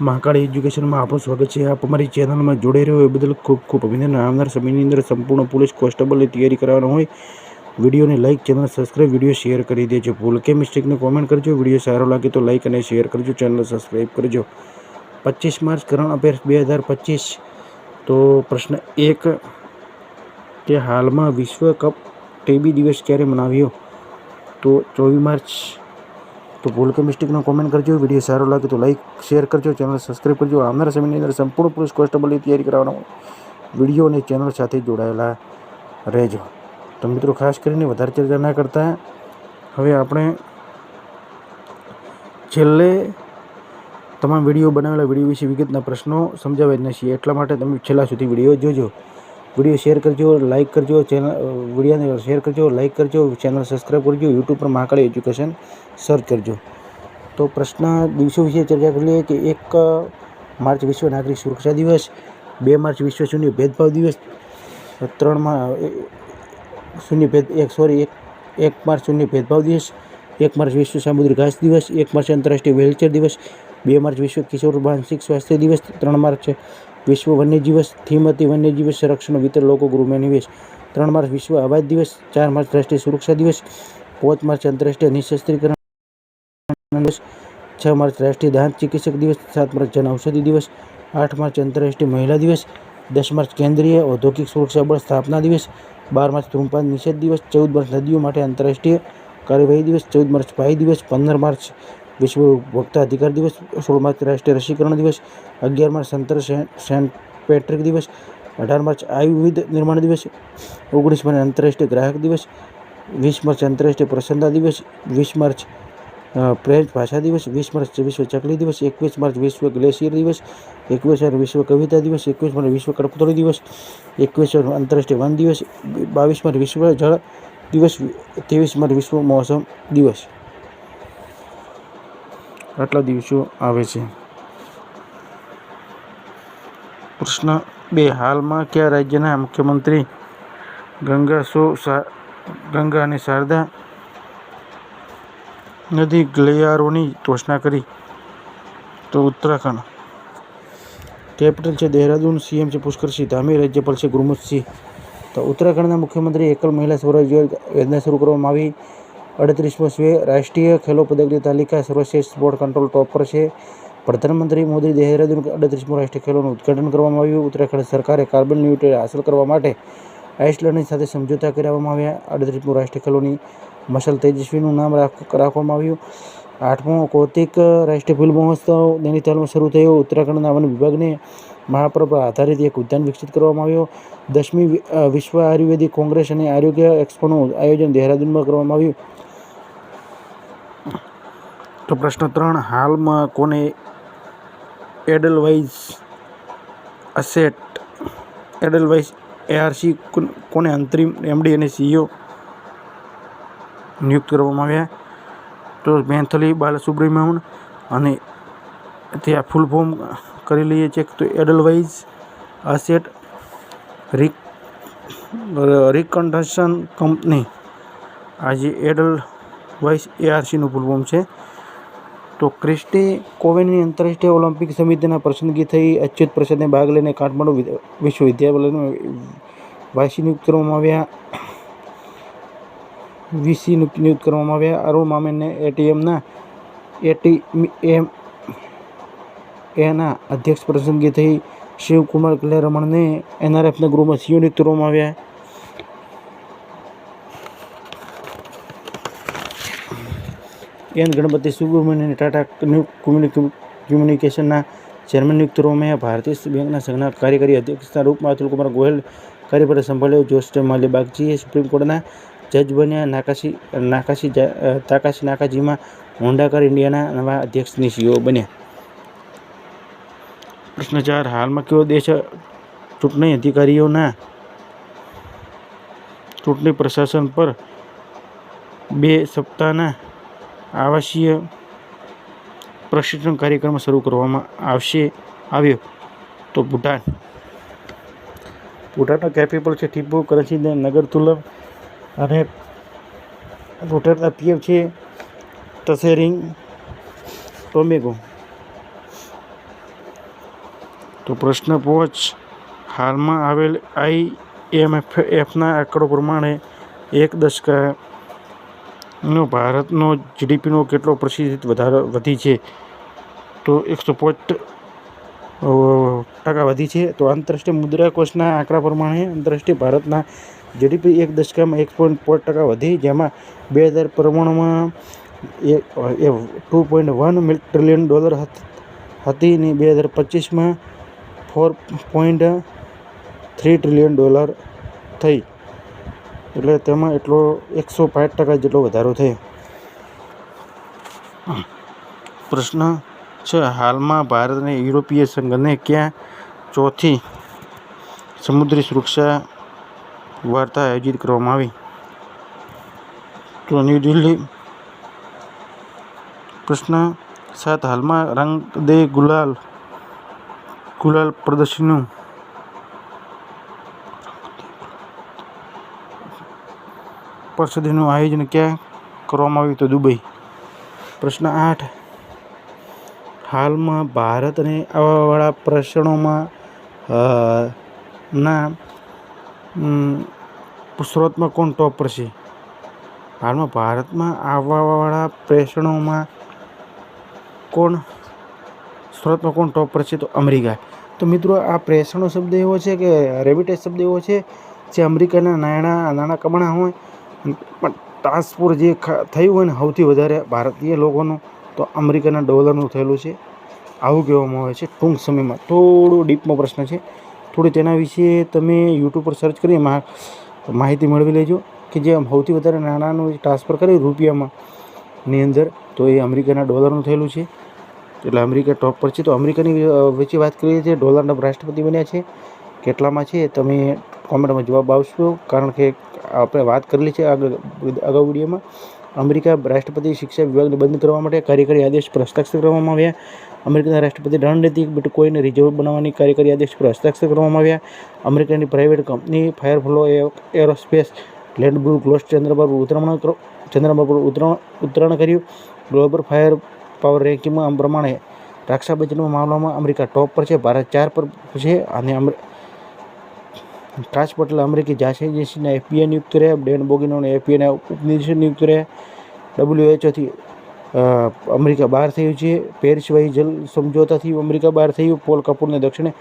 મહાકાળી એજ્યુકેશનમાં આપનું સ્વાગત છે. આપ અમારી ચેનલમાં જોડાઈ રહ્યો એ બદલ ખૂબ ખૂબ અભિનંદન. આવનાર સમયની અંદર સંપૂર્ણ પોલીસ કોન્સ્ટેબલની તૈયારી કરવાનો હોય, વિડીયોને like channel subscribe video share કરી દેજો. ભૂલ કે મિસ્ટેકને કોમેન્ટ કરજો. વીડિયો સારો લાગે તો લાઇક અને શેર કરજો. ચેનલ સબસ્ક્રાઈબ કરજો. પચીસ માર્ચ કરંટ અફેર્સ બે હજાર પચીસ. તો પ્રશ્ન એક કે હાલમાં વિશ્વ કપ ટીબી દિવસ ક્યારે મનાવ્યો? તો ચોવીસ માર્ચ તો ભૂલ કે મિસ્ટેકનો કોમેન્ટ કરજો. વીડિયો સારો લાગે તો લાઈક શેર કરજો. ચેનલ સબસ્ક્રાઈબ કરજો. આવનારા સમયની અંદર સંપૂર્ણ પુરુષ કોન્સ્ટેબલની તૈયારી કરવાનો વીડિયો અને ચેનલ સાથે જોડાયેલા રહેજો. તો મિત્રો, ખાસ કરીને વધારે ચર્ચા ના કરતા, હવે આપણે છેલ્લે તમામ વીડિયો બનાવેલા વીડિયો વિશે વિગતના પ્રશ્નો સમજાવ્યા જ નથી એટલા માટે તમે છેલ્લા સુધી વીડિયો જોજો. વીડિયો શેર કરજો લાઇક કરજો ચેનલ વિડીયોને શેર કરજો લાઇક કરજો ચેનલ સબસ્ક્રાઈબ કરજો યુટ્યુબ પર મહાકાળી એજ્યુકેશન સર્ચ કરજો તો પ્રશ્ન દિવસો વિશે ચર્ચા કરી લઈએ કે એક માર્ચ વિશ્વ નાગરિક સુરક્ષા દિવસ બે માર્ચ વિશ્વ શૂન્ય ભેદભાવ દિવસ ત્રણમાં શૂન્ય ભેદ એક સોરી એક એક માર્ચ શૂન્ય ભેદભાવ દિવસ એક માર્ચ વિશ્વ સામુદ્રિક ઘાસ દિવસ એક માર્ચ આંતરરાષ્ટ્રીય વ્હીલચેર દિવસ બે માર્ચ વિશ્વ કિશોર માનસિક સ્વાસ્થ્ય દિવસ ત્રણ માર્ચ વિશ્વ વન્યજીવ થીમ હતી વન્યજીવ સંરક્ષણ વિતર લોકો ગૃહમાં નિવેશ ત્રણ માર્ચ વિશ્વ અવાજ દિવસ, ચાર માર્ચ રાષ્ટ્રીય સુરક્ષા દિવસ, પાંચ માર્ચ આંતરરાષ્ટ્રીય નિશસ્ત્રીકરણ દિવસ, છ માર્ચ રાષ્ટ્રીય દાંત ચિકિત્સક દિવસ, સાત માર્ચ જન ઔષધિ દિવસ, આઠ માર્ચ આંતરરાષ્ટ્રીય મહિલા દિવસ, દસ માર્ચ કેન્દ્રીય ઔદ્યોગિક સુરક્ષા બળ સ્થાપના દિવસ, બાર માર્ચ ધૂમપાન નિષેધ દિવસ, ચૌદ માર્ચ નદીઓ માટે આંતરરાષ્ટ્રીય કાર્યવાહી દિવસ, ચૌદ માર્ચ ભાઈ દિવસ, પંદર માર્ચ વિશ્વ ઉપભોક્તા અધિકાર દિવસ, સોળ માર્ચ રાષ્ટ્રીય રસીકરણ દિવસ, અગિયાર માર્ચ સંતર સેન્ટ પેટ્રિક દિવસ, અઢાર માર્ચ આયુર્વેદ નિર્માણ દિવસ, ઓગણીસ માર્ચ આંતરરાષ્ટ્રીય ગ્રાહક દિવસ, વીસ માર્ચ આંતરરાષ્ટ્રીય પ્રસન્નતા દિવસ, વીસ માર્ચ ફ્રેન્ચ ભાષા દિવસ, વીસ માર્ચ વિશ્વ ચકલી દિવસ, એકવીસ માર્ચ વિશ્વ ગ્લેશિયર દિવસ, એકવીસ માર્ચ વિશ્વ કવિતા દિવસ, એકવીસ માર્ચ વિશ્વ કડપતોળી દિવસ, એકવીસ માર્ચ આંતરરાષ્ટ્રીય વન દિવસ, બાવીસ માર્ચ વિશ્વ જળ દિવસ, ત્રેવીસ માર્ચ વિશ્વ મોસમ દિવસ. આટલા દિવસો આવે છે. પ્રશ્ન બે. હાલમાં કયા રાજ્યના મુખ્યમંત્રી ગંગા સો ગંગા અને શારદા નદી ગ્લેયારોની ઘોષણા કરી તો ઉત્તરાખંડ. કેપિટલ છે દહેરાદૂન, સીએમ છે પુષ્કરસિંહ ધામી રાજ્યપાલ છે ગુરમુખસિંહ તો ઉત્તરાખંડના મુખ્યમંત્રી એકલ મહિલા સ્વરાજ યોજના શરૂ કરવામાં આવી. અડત્રીસમો સ્વે રાષ્ટ્રીય ખેલો પદકની તાલિકા સર્વશ્રેષ્ઠ સ્પોર્ટ કંટ્રોલ ટોપ પર છે. પ્રધાનમંત્રી મોદી દહેરાદૂન અડત્રીસમો રાષ્ટ્રીય ખેલોનું ઉદઘાટન કરવામાં આવ્યું. ઉત્તરાખંડ સરકારે કાર્બન ન્યુટ્રલ હાંસલ કરવા માટે આઇસલેન્ડની સાથે સમજૂતા કરાવવામાં આવ્યા. અડત્રીસમો રાષ્ટ્રીય ખેલોની મસલ તેજસ્વીનું નામ રાખવામાં આવ્યું. આઠમો કૌતિક રાષ્ટ્રીય ફિલ્મ મહોત્સવ નૈનીતાલમાં શરૂ થયો. ઉત્તરાખંડના વન વિભાગને મહાપર્વ આધારિત એક ઉદ્યાન વિકસિત કરવામાં આવ્યો. દસમી વિશ્વ આયુર્વેદિક કોંગ્રેસ અને આરોગ્ય એક્સપોનું આયોજન દહેરાદૂનમાં કરવામાં આવ્યું. તો પ્રશ્ન ત્રણ, હાલમાં કોને એડલવાઇઝ અસેટ, એડલવાઇઝ એઆરસી કોને અંતરિમ એમડી અને સીઈઓ નિયુક્ત કરવામાં આવ્યા? તો મેન્થલી બાલસુબ્રમણ્યમ અને ત્યાં ફૂલ ફોર્મ કરી લઈએ ચેક તો એડલવાઇઝ અસેટ રિક રિકન્સ્ટ્રક્શન કંપની. આજે એડલ વાઇસ એઆરસીનું ફૂલ ફોર્મ છે. તો ક્રિસ્ટી કોવેનની આંતરરાષ્ટ્રીય ઓલિમ્પિક સમિતિના પસંદગી થઈ અચ્યુત પ્રસાદને ભાગ લઈને કાઠમાંડુ વિશ્વવિદ્યાલયનું વાસી નિયુક્ત કરવામાં આવ્યા. વીસી નિયુક્ત કરવામાં આવ્યા. અરુણ મામેનને એટીએમના એટીએમ, એના અધ્યક્ષ પસંદગી થઈ શિવકુમાર કલ્યારમણને એનઆરએફના ગૃહમાં સીઓ નિયુક્ત કરવામાં આવ્યા. એન ગણપતિ સુબ્રમણ્યને ટાટા કમ્યુનિકેશનના ચેરમેન નિયુક્ત કરવામાં ભારતીય બેંકના સંઘના કાર્યકારી અધ્યક્ષના રૂપમાં અતુલ કુમાર ગોયલ કાર્યભાર સંભાળ્યો. જોસ્ટ માલ્ય બાગચીએ સુપ્રીમ કોર્ટના જજ બન્યા. નાકાશી નાકાશી તાકાશી નાકાજીમાં હોન્ડાકર ઇન્ડિયાના નવા અધ્યક્ષની સીઓ બન્યા. પ્રશ્ન ચાર હાલમાં કયો દેશ ચૂંટણી અધિકારીઓના ચૂંટણી પ્રશાસન પર બે સપ્તાહના આવાસીય પ્રશિક્ષણ કાર્યક્રમ શરૂ કરવામાં આવશે આવ્યો. તો ભૂટાન. ભૂટાનનો કેપિટલ છે ટીપુ કરન્સી નગર તુલમ અને ભૂટાનના પીએમ છે તસેરિંગ ટોમેગો. તો પ્રશ્ન પહોંચ હાલમાં આવેલ આઈ એમએફ એફના આંકડો પ્રમાણે એક દશકાનો ભારતનો જીડીપીનો કેટલો પ્રતિશત વધારો વધી છે? તો એકસો પોઈન્ટ ટકા વધી છે. તો આંતરરાષ્ટ્રીય મુદ્રા કોષના આંકડા પ્રમાણે આંતરરાષ્ટ્રીય ભારતના જીડીપી એક દશકામાં એક પોઈન્ટ પાંચ ટકા વધી. જેમાં બે હજાર પ્રમાણમાં એ two point one trillion dollar હતી ને બે હજાર પચીસમાં four point three trillion dollar થઈ. એટલે તેમાં એટલો એકસો પાંચ ટકા જેટલો વધારો થયો. પ્રશ્ન છે, હાલમાં ભારત અને યુરોપીય સંઘને ક્યાં ચોથી સમુદ્રી સુરક્ષા વાર્તા આયોજિત કરવામાં આવી? તો ન્યૂ દિલ્હી. પ્રશ્ન સાત, હાલમાં રંગ દે ગુલાલ ગુલાલ પ્રદર્શનનું પરિષદનું આયોજન ક્યાં કરવામાં આવ્યું તો દુબઈ. પ્રશ્ન આઠ. હાલમાં ભારત અને આવાવાળા પ્રશ્નોમાં ના સ્ત્રોતમાં કોણ ટોપ પર છે? હાલમાં ભારતમાં આવવાવાળા પ્રશ્નોમાં કોણ સ્ત્રોતમાં કોણ ટોપ પર છે? તો અમેરિકા. તો મિત્રો, આ પ્રેષણો શબ્દ એવો છે કે રેબિટેજ શબ્દ એવો છે, જે અમેરિકાના નાણાં નાણાં કમાણા હોય પણ ટ્રાન્સપોર્ટ જે થયું હોય ને સૌથી વધારે ભારતીય લોકોનું, તો અમેરિકાના ડોલરનું થયેલું છે. આવું કહેવામાં આવે છે. ટૂંક સમયમાં થોડો ડીપમાં પ્રશ્ન છે. થોડું તેના વિશે તમે યુટ્યુબ પર સર્ચ કરી માહિતી મેળવી લેજો કે જે સૌથી વધારે નાણાંનું ટ્રાન્સફર કર્યું રૂપિયામાં ની અંદર, તો એ અમેરિકાના ડોલરનું થયેલું છે. એટલે અમેરિકા ટોપ પર છે. તો અમેરિકાની વચ્ચે વાત કરીએ છીએ ડોલરના રાષ્ટ્રપતિ બન્યા છે. કેટલામાં છે? તમે કોમેન્ટમાં જવાબ આવશો, કારણ કે આપણે વાત કરેલી છે આગળ અગાઉ વિડીયોમાં. અમેરિકા રાષ્ટ્રપતિ શિક્ષા વિભાગને બંધ કરવા માટે કાર્યકારી આદેશ પર હસ્તાક્ષર કરવામાં આવ્યા. અમેરિકાના રાષ્ટ્રપતિ રણનીતિક બિટકોઈન રિઝર્વ બનાવવાની કાર્યકારી આદેશ પર હસ્તાક્ષર કરવામાં આવ્યા. અમેરિકાની પ્રાઇવેટ કંપની ફાયરફ્લો એરોસ્પેસ લેન્ડબ્રુક ક્લોઝ ચંદ્ર પર ઉતરાણ ચંદ્રમાં પર ઉતરાણ ઉતરાણ કર્યું. ગ્લોબલ ફાયર પાવર રેન્કિંગમાં પ્રમાણે રક્ષાબંધનના મામલામાં અમેરિકા ટોપ પર છે, ભારત ચાર પર છે અને તાજ પટેલ અમેરિકી જાસી એજન્સીના એફબીઆઈ નિયુક્ત રહ્યા ડેન બોગીનોને એફબીઆઈના ઉપનિદેશક નિયુક્ત રહ્યા ડબલ્યુએચઓથી અમેરિકા બહાર થયું છે. પેરિસ વાયુ જલ સમજોતાથી અમેરિકા બહાર થયું. પોલ કપૂરને દક્ષિણ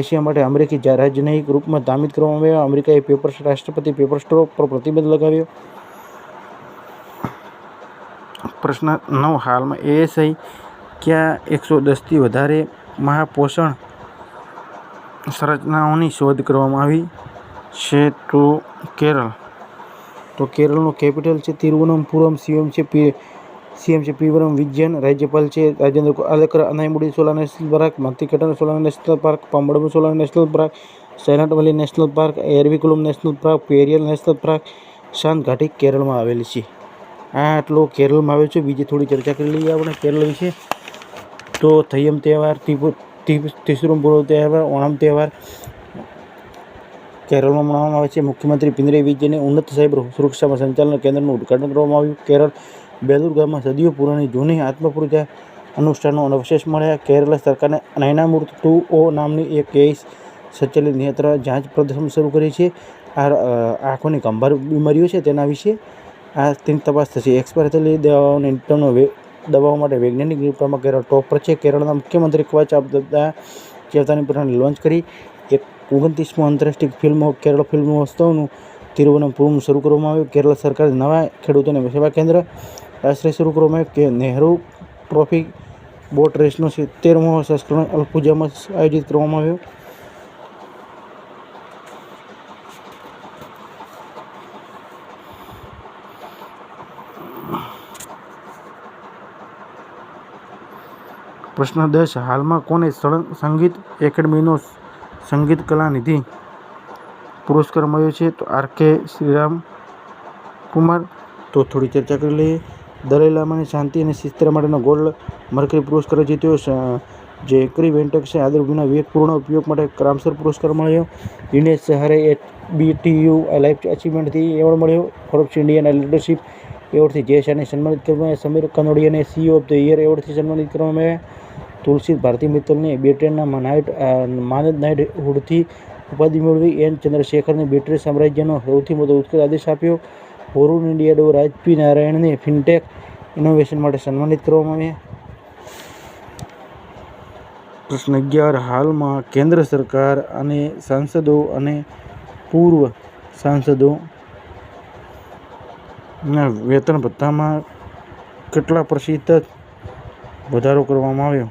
એશિયા માટે અમેરિકી રાજનૈતિક રૂપમાં નામિત કરવામાં આવ્યા. અમેરિકાએ પેપર રાષ્ટ્રપતિ પેપર સ્ટ્રો પર પ્રતિબંધ લગાવ્યો. પ્રશ્ન નવ હાલમાં એએસઆઈ ક્યાં એકસો દસથી વધારે મહાપોષણ સંરચનાઓની શોધ કરવામાં આવી છે તો કેરળ. તો કેરળનું કેપિટલ છે તિરુવનંતપુરમ, સીએમ છે પી, સીએમ છે પીવરમ, વિજયન, રાજ્યપાલ છે Rajendra Arlekar, Anaimudi, Shola national park Mathikettan Shola national park Pambadum Shola national park Silent Valley national park Eravikulam national park, Periyar national park શાંત ઘાટી કેરળમાં આવેલી છે. આ આટલો કેરળમાં આવ્યો છે. બીજી થોડી ચર્ચા કરી લઈએ આપણે કેરળ વિશે. તો થયમ તહેવાર તિસુરમ પૂરો તહેવાર, ઓણમ તહેવાર કેરળમાં મનાવવામાં આવે છે. મુખ્યમંત્રી પિનરાઈ વિજયને ઉન્નત સાયબર સુરક્ષામાં સંચાલન કેન્દ્રનું ઉદ્ઘાટન કરવામાં આવ્યું. કેરળ, બેલુર ગામમાં સદીઓ પુરાણી જૂની આત્મપૂર્જા અનુષ્ઠાનો અવશેષ મળ્યા. કેરળ સરકારને નયનામૂર્ત ટુ ઓ નામની એક કેસ સચલિત નેત્ર જાંચ પ્રદર્શન શરૂ કરી છે. આ આંખોની ગંભીર બીમારીઓ છે તેના વિશે આ તેની તપાસ થશે. એક્સપાયર થયેલી દવાઓની દવાઓ માટે વૈજ્ઞાનિક નિપુણમાં કેરળ ટોપ પર છે. કેરળના મુખ્યમંત્રી કવાચ આપદા ચેતાની પોતાની લોન્ચ કરી. એક ઓગણત્રીસમું આંતરરાષ્ટ્રીય ફિલ્મ કેરળ ફિલ્મ મહોત્સવનું તિરુવનંતપુરમ શરૂ કરવામાં આવ્યું. કેરળ સરકાર નવા ખેડૂતોને સેવા કેન્દ્ર આશ્રય શરૂ કરવામાં આવ્યું કે નહેરુ ટ્રોફી બોટ રેસનો સિત્તેરમો સંસ્કરણ અલ્પુજામાં આયોજિત કરવામાં આવ્યો. પ્રશ્ન દસ. હાલમાં કોને સંગીત એકેડમીનો સંગીત કલા નિધિ પુરસ્કાર મળ્યો છે? તો આર કે શ્રીરામ કુમાર. તો થોડી ચર્ચા કરી લઈએ. દલાઈ લામાની શાંતિ અને શિસ્ત માટેનો ગોલ્ડ મર્કરી પુરસ્કાર જીત્યો. જે એકરી વેન્ટક્સે આદરભૂમિના વિવેકપૂર્ણ ઉપયોગ માટે ક્રામસર પુરસ્કાર મળ્યો. Dinesh Sahare H BTU life અચીવમેન્ટથી award મળ્યો. ફોર્બ્સ ઇન્ડિયાના લીડરશિપ એવોર્ડથી જય શાહને સન્માનિત કરવામાં સમીર કનોડિયાને સીઓ ઓફ ધ યર એવોર્ડથી સન્માનિત કરવામાં આવ્યા. તુલસી ભારતી મિત્તલને બ્રિટનના નાઇટ માનદ નાઇટહુડથી ઉપાધિ મેળવી. એન. ચંદ્રશેખરને બ્રિટિશ સામ્રાજ્યનો સૌથી મોટો ઉત્કૃષ્ટ આદેશ આપ્યો. વરુણ ઇન્ડિયા ડો રાજપી નારાયણને ફિનટેક ઇનોવેશન માટે સન્માનિત કરવામાં આવ્યા. પ્રશ્ન અગિયાર. હાલમાં કેન્દ્ર સરકાર અને સાંસદો અને પૂર્વ સાંસદો ના, વેતન ભથ્થામાં કેટલા પ્રસિદ્ધ વધારો કરવામાં આવ્યો?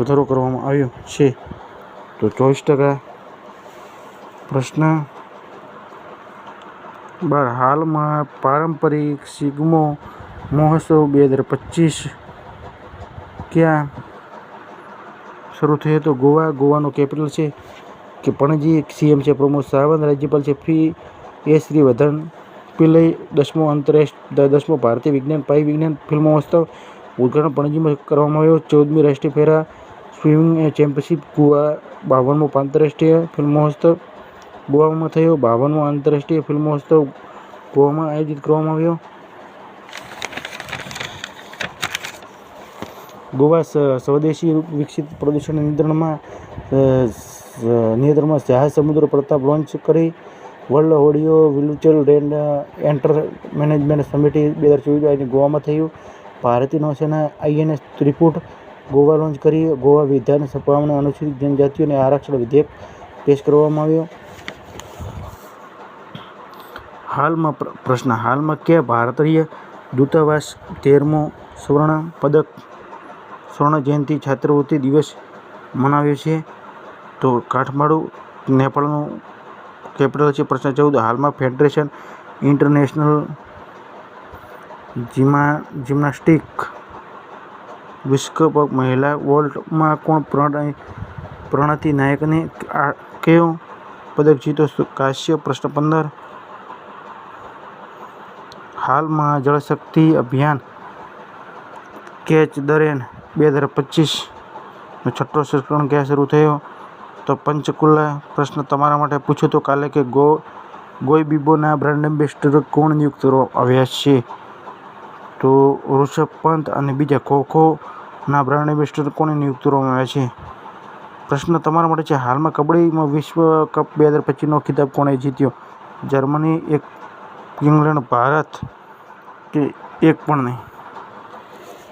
વધારો કરવામાં આવ્યો છે. તો ચોવીસ ટકા પ્રશ્ન બાર. હાલમાં પારંપરિક સિગ્મો મહોત્સવ બે હજાર પચીસ ક્યાં શરૂ થયો હતો? ગોવા. ગોવાનો કેપિટલ છે કે પણજી? સીએમ છે, પ્રમોદ સાવંત. રાજ્યપાલ છે ફી એ. શ્રી વર્ધન પિલ્લઈ દસમો આંતરરાષ્ટ્રીય દસમો ભારતીય વિજ્ઞાન, પાઈ વિજ્ઞાન ફિલ્મ મહોત્સવ ઉદઘાટન પણજીમાં કરવામાં આવ્યો. ચૌદમી રાષ્ટ્રીય ફેરા સ્વિમિંગ ચેમ્પિયનશિપ ગોવા બાવનમો આંતરરાષ્ટ્રીય ફિલ્મ મહોત્સવ ગોવામાં થયો. બાવનમો આંતરરાષ્ટ્રીય ફિલ્મ મહોત્સવ ગોવામાં આયોજિત કરવામાં આવ્યો. ગોવા સ્વદેશી વિકસિત પ્રદૂષણ નિયંત્રણમાં નિયંત્રણમાં જહાજ સમુદ્ર પ્રતાપ લોન્ચ કરી world audio visual and enter management summit બે હજાર ચોવીસ આજે ગોવામાં થયું. ભારતીય નૌસેના આઈએનએસ ત્રિપુટ ગોવા લોન્ચ કરી. ગોવા વિધાનસભામાં અનુસૂચિત જનજાતિઓને આરક્ષણ વિધેયક પેશ કરવામાં આવ્યો. હાલમાં પ્ર- પ્રશ્ન, હાલમાં કે ભારતીય દૂતાવાસ તેરમો સ્વર્ણ પદક, સ્વર્ણ જયંતિ છાત્રવૃત્તિ દિવસ મનાવ્યો છે? તો કાઠમાડું, નેપાળનું કેપિટલ છે પ્રશ્ન ચૌદ હાલમાં ફેડરેશન ઇન્ટરનેશનલ જીમા, જિમ્નાસ્ટિક વિશ્વકપ મહિલા વર્લ્ડમાં કોણ પ્રણય, પ્રણતિ નાયકને આ કયો પદક જીત્યો કાશ્યપ પ્રશ્ન પંદર. હાલમાં જળશક્તિ અભિયાન કેચ ધ રેન બે હજાર પચીસનો છઠ્ઠો સંસ્કરણ ક્યાં શરૂ થયો? તો પંચકુલા પ્રશ્ન તમારા માટે પૂછ્યો તો કાલે કે ગો, ગોઈ બીબોના બ્રાન્ડ એમ્બેસેડર કોણ નિયુક્ત કરવામાં આવ્યા છે? તો ઋષભ પંત અને બીજા ખોખોના બ્રાન્ડ એમ્બેસેડર કોને નિયુક્ત કરવામાં આવ્યા છે? પ્રશ્ન તમારા માટે છે, હાલમાં કબડ્ડીમાં વિશ્વ કપ બે હજાર પચીસનો ખિતાબ કોણે જીત્યો? જર્મની એક, ઇંગ્લેન્ડ, ભારત કે એક પણ નહીં?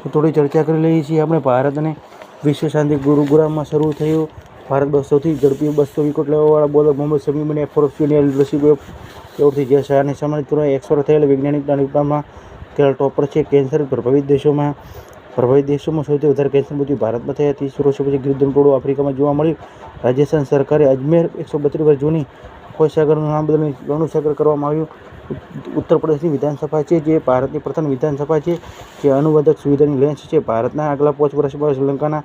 તો થોડી ચર્ચા કરી લઈએ છીએ આપણે ભારત અને વિશ્વ શાંતિ ગુરુગ્રામમાં શરૂ થયું. ભારત બસોથી સૌથી ઝડપી બસો વિકેટ લેવાવાળા બોલર મોહમ્મદ શમી બન્યા ફોર્બ્સ યુનિયન રસીબ એવોર્ડથી જે શાહને સન્માનિત કરવા એક્સપર્ટ થયેલા વૈજ્ઞાનિકના નિપુણમાં તેના ટોપર છે કેન્સર પ્રભાવિત દેશોમાં. પ્રભાવિત દેશોમાં સૌથી વધારે કેન્સર મૃત્યુ ભારતમાં થયા. ત્રીસ વર્ષો પછી ગિરધન ટોળું આફ્રિકામાં જોવા મળ્યું રાજસ્થાન સરકારે અજમેર એકસો બત્રીસ વર્ષ જૂની ખોસાગરનું નામ બદલીને રણુસાગર કરવામાં આવ્યું. ઉત્તર પ્રદેશની વિધાનસભા છે, જે ભારતની પ્રથમ વિધાનસભા છે, જે અનુવાદક સુવિધાની લેન્સ છે. ભારતના આગલા પાંચ વર્ષમાં શ્રીલંકાના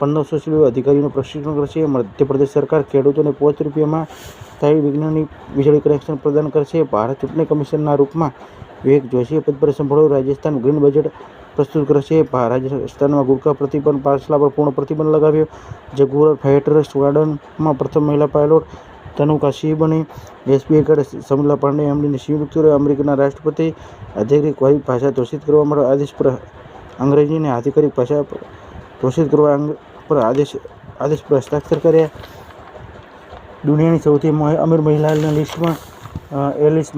પંદરસો સુધી અધિકારીઓનું પ્રશિક્ષણ કરશે. મધ્યપ્રદેશ સરકાર ખેડૂતોને પાંચ રૂપિયામાં સ્થાયી વિજ્ઞાનની વીજળી કનેક્શન પ્રદાન કરશે. ભારત ચૂંટણી કમિશનના રૂપમાં વિવેક જોશીએ પદ પર સંભાળ્યું. રાજસ્થાન ગ્રીન બજેટ પ્રસ્તુત કરશે. રાજસ્થાનમાં ગુટખા પ્રતિબંધ પાછલા પર પૂર્ણ પ્રતિબંધ લગાવ્યો. જગુર ફાઇટર સ્કવાડનમાં પ્રથમ મહિલા પાયલોટ તનુકા સિંહ બની. એસબીઆઈ કાળે સમલા પાંડે એમડીને સંયુક્ત અમેરિકાના રાષ્ટ્રપતિ આધિકારિક ભાષા ઘોષિત કરવા માટે આદેશ પર અંગ્રેજીને આધિકારિક ભાષા ઘોષિત કરવા પર આદેશ આદેશ પર હસ્તાક્ષર કર્યા. દુનિયાની સૌથી અમીર મહિલાના લિસ્ટમાં એલિસ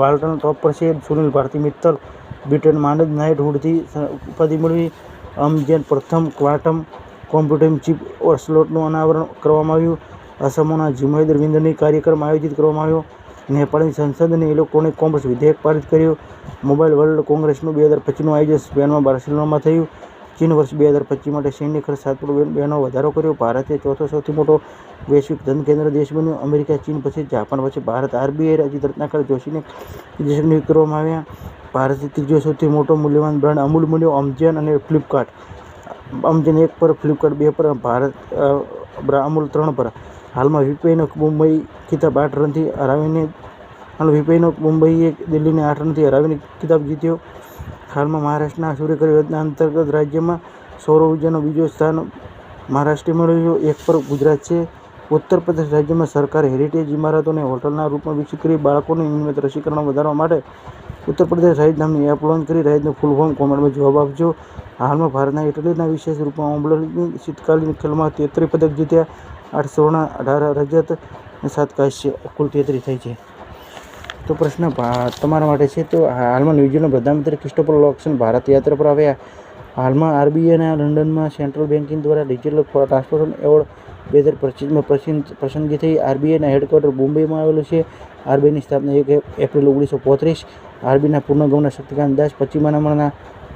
વાલ્ટન ટોપ પર છે. સુનિલ ભારતી મિત્તલ, બ્રિટન માનદ નાઇટહુડથી ઉપાધિ મેળવી. અમજેન પ્રથમ ક્વાર્ટમ કોમ્પ્યુટર ચીપ ઓર સ્લોટનું અનાવરણ કરવામાં આવ્યું. અસમોના જિમહેદર રવિન્દ્રની કાર્યક્રમ આયોજિત કરવામાં આવ્યો. નેપાળની સંસદને ઇલેક્ટ્રોનિક કોમર્સ વિધેયક પારિત કર્યું. મોબાઈલ વર્લ્ડ કોંગ્રેસનું બે હજાર પચીસનું આયોજન સ્પેનમાં બાર્સિલોનામાં થયું. ચીન વર્ષ બે હજાર પચીસ માટે સૈન્ય ખર્ચ સાત પોઈન્ટ બેનો વધારો કર્યો. ભારતે ચોથો સૌથી મોટો વૈશ્વિક ધન કેન્દ્ર દેશ બન્યો. અમેરિકા, ચીન પછી જાપાન પછી ભારત. આરબીઆઈ અજીત રત્નાકર જોશીને નિર્દેશક નિયુક્ત કરવામાં આવ્યા. ભારતે ત્રીજો સૌથી મોટો મૂલ્યવાન બ્રાન્ડ અમૂલ મૂલ્યો અમજન અને ફ્લિપકાર્ટ. અમજન એક પર, ફ્લિપકાર્ટ બે પર, ભારત અમૂલ ત્રણ પર. હાલમાં વીપીઆઈનો મુંબઈ ખિતાબ આઠ રનથી હરાવીને હાલ વીપીઆઈનો મુંબઈએ દિલ્હીને આઠ રનથી હરાવીને ખિતાબ જીત્યો. હાલમાં મહારાષ્ટ્રના સૂર્યકર યોજના અંતર્ગત રાજ્યમાં સૌર ઉર્જાનો બીજો સ્થાન મહારાષ્ટ્રે મેળવ્યો એક પર ગુજરાત છે. ઉત્તર પ્રદેશ રાજ્યમાં સરકારે હેરિટેજ ઇમારતોને હોટલના રૂપમાં વિકસિત કરી બાળકોને નિયમિત રસીકરણ વધારવા માટે ઉત્તર પ્રદેશ રાઇડ નામની એપ લોન્ચ કરી. રાઇડનું ફૂલ ફોર્મ કોમેન્ટમાં જવાબ આપજો. હાલમાં ભારતના ઇટલીના વિશેષ રૂપમાં ઓમ્બલની શીતકાલીન ખેલમાં તેત્રીસ પદક જીત્યા આઠ સુવર્ણ અઢાર રજત અને સાત કાશ્ય કુલ તેત્રીસ થઈ છે. તો પ્રશ્ન તમારા માટે છે તો હાલમાં ન્યૂઝીલેન્ડ પ્રધાનમંત્રી ક્રિસ્ટોફર લોક્સન ભારત યાત્રા પર આવ્યા. હાલમાં આરબીઆઈના લંડનમાં સેન્ટ્રલ બેન્કિંગ દ્વારા ડિજિટલ ટ્રાન્સફોર્મેશન એવોર્ડ બે હજાર પચીસમાં પસંદગી થઈ. આરબીઆઈના હેડક્વાર્ટર મુંબઈમાં આવેલું છે. આરબીઆઈની સ્થાપના એક એપ્રિલ ઓગણીસો પોત્રીસ. આરબીઆઈના પૂર્ણ ગૌના શક્તિકાંત દાસ નંબરના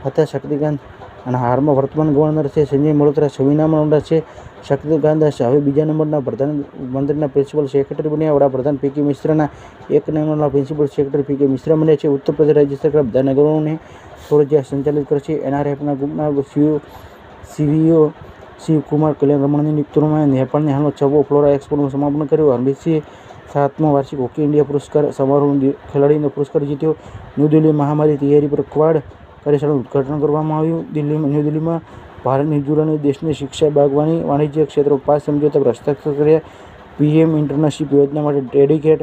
હતા શક્તિકાંત અને હારમાં વર્તમાન ગવર્નર છે, સંજય મલ્હોત્રા છવ્વીસના નંબર છે શક્તિકાંત દાસ હવે બીજા નંબરના પ્રધાનમંત્રીના પ્રિન્સિપલ સેક્રેટરી બન્યા. વડાપ્રધાન પી કે મિશ્રાના એક નંબરના પ્રિન્સિપલ સેક્રેટરી પી કે મિશ્રા બન્યા છે. ઉત્તર પ્રદેશ રાજ્ય સરકાર બધા નગરોને ફરજિયાત સંચાલિત કરશે. એનઆરએફના ગ્રુપના સીઓ, સીવીઓ શિવકુમાર કલ્યાણ રમણની નિયુક્તિમાં નેપાળની હાલમાં છવ્વો ફ્લોરા એક્સપોનું સમાપન કર્યું. હરમિતસિંહે સાતમો વાર્ષિક હોકી ઇન્ડિયા પુરસ્કાર સમારોહ ખેલાડીનો પુરસ્કાર જીત્યો. ન્યૂ દિલ્હી મહામારી તૈયારી પર ક્વાડ કાર્યશાળાનું ઉદ્ઘાટન કરવામાં આવ્યું. દિલ્હીમાં, ન્યૂ દિલ્હીમાં ભારત ન્યૂઝીલેન્ડે દેશની શિક્ષા બાગવાની વાણિજ્ય ક્ષેત્રો પાંચ સમજૂતા પર હસ્તાક્ષર કર્યા. પીએમ ઇન્ટર્નશીપ યોજના માટે ડેડિકેટ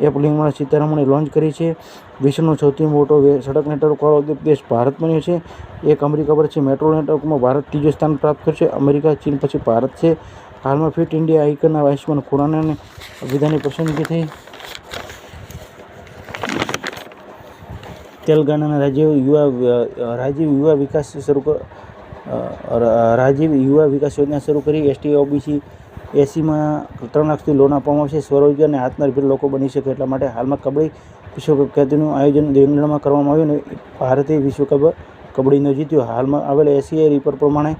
એપ નિર્મલા સીતારમણે લોન્ચ કરી છે. વિશ્વનો સૌથી મોટો સડક નેટવર્કવાળો દેશ ભારત બન્યો છે. એક અમેરિકા પર છે, મેટ્રો નેટવર્કમાં ભારત ત્રીજો સ્થાન પ્રાપ્ત કરશે. અમેરિકા, ચીન પછી ભારત છે. હાલમાં ફિટ ઇન્ડિયા આઇકનના આયુષ્માન ખુરાનાને વિધાનની પસંદગી થઈ તેલંગાણાના રાજીવ યુવા રાજીવ યુવા વિકાસ શરૂ કર રાજીવ યુવા વિકાસ યોજના શરૂ કરી, એસટી, ઓબીસી એસીમાં ત્રણ લાખથી લોન આપવામાં આવશે. સ્વરોજગાર અને આત્મનિર્ભર લોકો બની શકે એટલા માટે હાલમાં કબડ્ડી વિશ્વકપ ખ્યાતિનું આયોજન બેંગ્લોરમાં કરવામાં આવ્યું અને ભારતે વિશ્વકપ કબડ્ડીનો જીત્યો. હાલમાં આવેલ એસીઆઈ રિપોર્ટ પ્રમાણે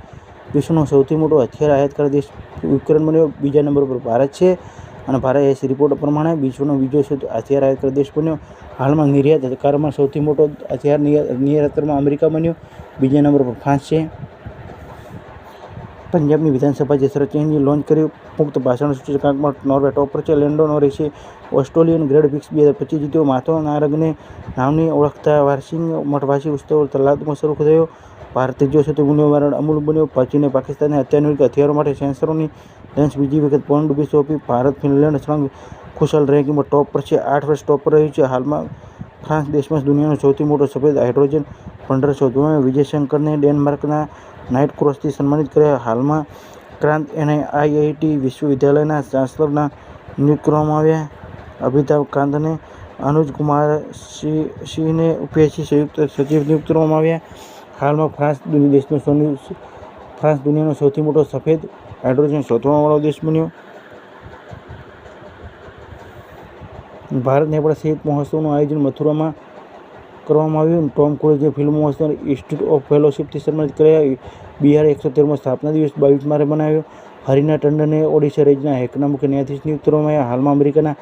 વિશ્વનો સૌથી મોટો હથિયાર આયાત આયાતકાર દેશ યુક્રેન બન્યો. બીજા નંબર પર ભારત છે. અને ભારત રિપોર્ટ પ્રમાણે વિશ્વનો બીજો સૌથી હથિયાર આયાતકાર દેશ બન્યો. હાલમાં નિર્યાત કારમાં સૌથી મોટો હથિયાર નિર્યાત અમેરિકા બન્યો. બીજા નંબર પર ફ્રાન્સ છે. પંજાબની વિધાનસભા જે સર્ચ એન્જિન લોન્ચ કર્યું મુક્ત ભાષણ સૂચકાંકમાં નોર્વે ટોપ પર છે લેન્ડો નોરિસે ઓસ્ટ્રેલિયન ગ્રેડ વિક્સ બે હજાર પચીસ જીત્યો. માથો નારગને નામની ઓળખતા વાર્ષિક મઠવાસી ઉત્સવ તલાદમાં શરૂ થયો. ભારત જો છે તો ગુનેગાર અમૂલ બન્યો. ચીને પાકિસ્તાનને અત્યાધુનિક હથિયારો માટે સેન્સરોની લંચ બીજી વખત પોઈન્ટ સોંપી ભારત, ફિનલેન્ડ શ્રંગ ખુશાલ રેન્કિંગમાં ટોપ પર છે. આઠ વર્ષ ટોપ પર રહ્યું છે. હાલમાં ફ્રાન્સ દેશમાં દુનિયાનો સૌથી મોટો સફેદ હાઇડ્રોજન ભંડાર શોધવામાં વિજય શંકરને ડેનમાર્કના નાઇટ ક્રોસથી સન્માનિત કર્યા. હાલમાં ક્રાંત એને આઈઆઈટી વિશ્વવિદ્યાલયના ચાન્સલરના નિયુક્ત કરવામાં આવ્યા. અમિતાભ કાંતને અનુજ કુમાર સિંહ સિંહને પીએચસી સંયુક્ત સચિવ નિયુક્ત કરવામાં આવ્યા. હાલમાં ફ્રાન્સ દેશનો સોનું ફ્રાન્સ દુનિયાનો સૌથી મોટો સફેદ હાઇડ્રોજન શોધવાવાળો દેશ બન્યો. ભારત નેપાળ સહિત મહોત્સવનું આયોજન મથુરામાં કરવામાં આવ્યું. ટોમ ક્રુઝે ફિલ્મ મહોત્સવ ઇન્સ્ટિટ્યૂટ ઓફ ફેલોશિપથી સન્માનિત કર્યા. બિહાર એકસો તેરમો સ્થાપના દિવસ બાવીસ મારે બનાવ્યો હરિના ટંડને ઓડિશા રાજ્યના હેકના મુખ્ય ન્યાયાધીશ નિયુક્ત કરવામાં આવ્યા. હાલમાં અમેરિકાના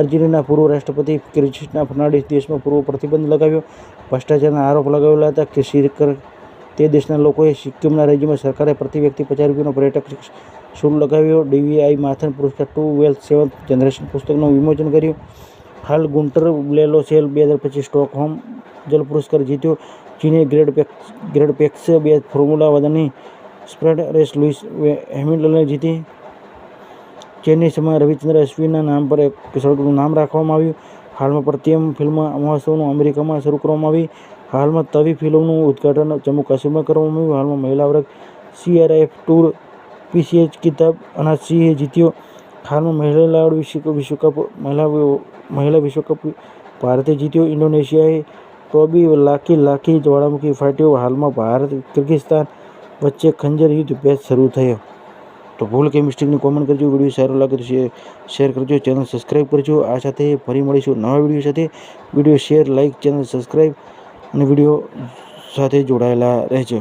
અર્જેન્ટિના પૂર્વ રાષ્ટ્રપતિ ક્રિસ્ટિના ફર્નાન્ડિસ દેશમાં પૂર્વ પ્રતિબંધ લગાવ્યો. ભ્રષ્ટાચારના આરોપ લગાવેલા હતા કે શિરકર તે દેશના લોકોએ સિક્કિમના રાજ્યમાં સરકારે પ્રતિ વ્યક્તિ પચાસ રૂપિયાનો પર્યટક શુલ્ક લગાવ્યો. ડીવીઆઈ માથન પુરસ્કાર ટુ વેલ્થ સેવન્થ જનરેશન પુસ્તકનું વિમોચન કર્યું. હાલ ગુન્ટર બ્લેલો સેલ બે હજાર પચીસ સ્ટોકહોમ જલ પુરસ્કાર જીત્યો. ચીને ગ્રેડ પેક્સ ગ્રેડ પેક્સ બે ફોર્મ્યુલા વાદળની સ્પ્રેડ રેસ લુઇસ હેમિલ્ટને જીતી. ચેન્નઈ સમયે રવિચંદ્ર અશ્વિનના નામ પર એક સડકનું નામ રાખવામાં આવ્યું. હાલમાં પ્રત્યમ ફિલ્મ મહોત્સવનું અમેરિકામાં શરૂ કરવામાં આવી. હાલમાં તવી ફિલ્મનું ઉદ્ઘાટન જમ્મુ કાશ્મીરમાં કરવામાં આવ્યું. હાલમાં મહિલા વર્ગ સીઆરએફ ટૂર પીસીએચ કિતાબ અનાજ સિંહે જીત્યો. હાલમાં મહિલા વિશ્વ વિશ્વકપ મહિલા મહિલા વિશ્વકપ ભારતે જીત્યો. ઇન્ડોનેશિયાએ ટોબી લાખી લાખી જ્વાળામુખી ફાટ્યો. હાલમાં ભારત, કિર્ગિસ્તાન વચ્ચે ખંજર યુદ્ધ મેચ શરૂ થયો. તો ભૂલ કે મિસ્ટેકની કોમેન્ટ કરજો વીડિયો સારો લાગે તો શેર કરજો ચેનલ સબસ્ક્રાઈબ કરજો. આ સાથે ફરી મળીશું નવા વીડિયો સાથે. Video share like channel subscribe અને વીડિયો સાથે જોડાયેલા રહેજો.